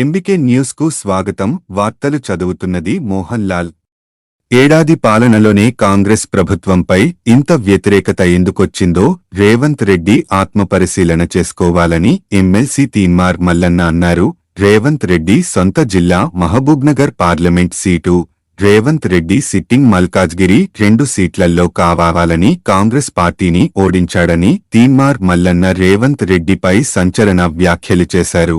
MBK న్యూస్కు స్వాగతం. వార్తలు చదువుతున్నది మోహన్ లాల్ ఏడాది పాలనలోనే కాంగ్రెస్ ప్రభుత్వంపై ఇంత వ్యతిరేకత ఎందుకొచ్చిందో రేవంత్ రెడ్డి ఆత్మపరిశీలన చేసుకోవాలని ఎమ్మెల్సీ తీన్మార్ మల్లన్న అన్నారు. రేవంత్ రెడ్డి సొంత జిల్లా Mahabubnagar parliament seat. Revanth Reddy sitting Malkajgiri రెండు సీట్లలో కావాలని కాంగ్రెస్ పార్టీని ఓడించాడని తీన్మార్ మల్లన్న రేవంత్ రెడ్డిపై సంచలన వ్యాఖ్యలు చేశారు.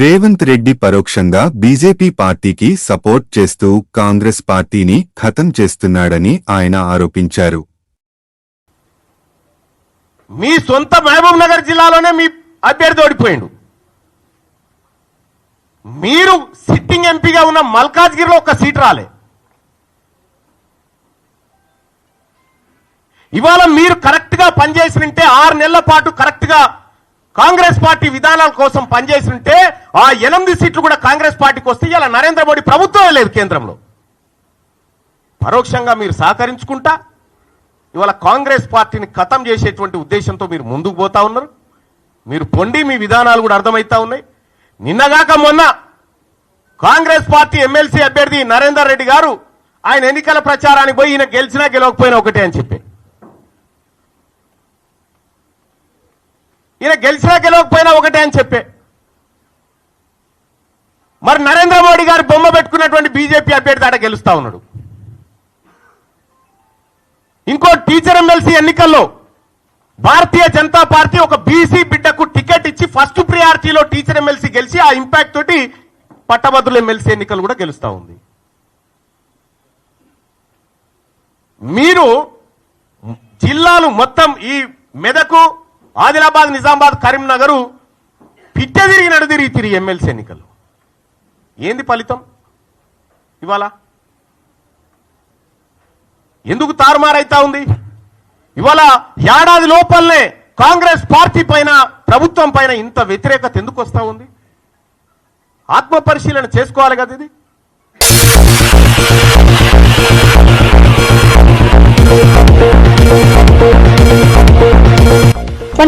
రేవంత్ రెడ్డి పరోక్షంగా బీజేపీ పార్టీకి సపోర్ట్ చేస్తూ కాంగ్రెస్ పార్టీని ఖతం చేస్తున్నాడని ఆయన ఆరోపించారు. మీ సొంత మహబూబ్ నగర్ జిల్లాలోనే మీ అభ్యర్థి ఓడిపోయిండు. మీరు సిట్టింగ్ ఎంపీగా ఉన్న మల్కాజ్గిరిలో ఒక సీట్ రాలే. ఇవాళ మీరు కరెక్ట్గా పనిచేసినంటే ఆరు నెలల పాటు కరెక్ట్గా కాంగ్రెస్ పార్టీ విధానాల కోసం పనిచేసింటే ఆ ఎనిమిది సీట్లు కూడా కాంగ్రెస్ పార్టీకి వస్తే ఇలా నరేంద్ర మోడీ ప్రభుత్వమే లేదు కేంద్రంలో. పరోక్షంగా మీరు సహకరించుకుంటా ఇవాళ కాంగ్రెస్ పార్టీని ఖతం చేసేటువంటి ఉద్దేశంతో మీరు ముందుకు పోతా ఉన్నారు. మీరు పొండి మీ విధానాలు కూడా అర్థమవుతా ఉన్నాయి. నిన్నగాక మొన్న కాంగ్రెస్ పార్టీ ఎమ్మెల్సీ అభ్యర్థి నరేందర్ రెడ్డి గారు ఆయన ఎన్నికల ప్రచారానికి పోయి ఈయన గెలిచినా గెలవకపోయినా ఒకటే అని చెప్పి ఈయన గెలిచినా గెలవకపోయినా ఒకటే అని చెప్పే. మరి నరేంద్ర మోడీ గారు బొమ్మ పెట్టుకున్నటువంటి బీజేపీ అభ్యర్థి ఆడ గెలుస్తా ఉన్నాడు. ఇంకో టీచర్ ఎమ్మెల్సీ ఎన్నికల్లో భారతీయ జనతా పార్టీ ఒక బీసీ బిడ్డకు టికెట్ ఇచ్చి ఫస్ట్ ప్రియారిటీలో టీచర్ ఎమ్మెల్సీ గెలిచి ఆ ఇంపాక్ట్ తోటి పట్టభద్రుల ఎమ్మెల్సీ ఎన్నికలు కూడా గెలుస్తా ఉంది. మీరు జిల్లాలు మొత్తం ఈ మెదకు ఆదిలాబాద్ నిజామాబాద్ కరీంనగర్ పిట్ట తిరిగి నడుదిరిగి తిరిగి ఎమ్మెల్సీ ఎన్నికలు. ఏంది ఫలితం? ఇవాళ? ఎందుకు తారుమారైతా ఉంది? ఇవాళ ఏడాది లోపలనే కాంగ్రెస్ పార్టీ పైన ప్రభుత్వం పైన ఇంత వ్యతిరేకత ఎందుకు వస్తూ ఉంది? ఆత్మ పరిశీలన చేసుకోవాలి కదా ఇది?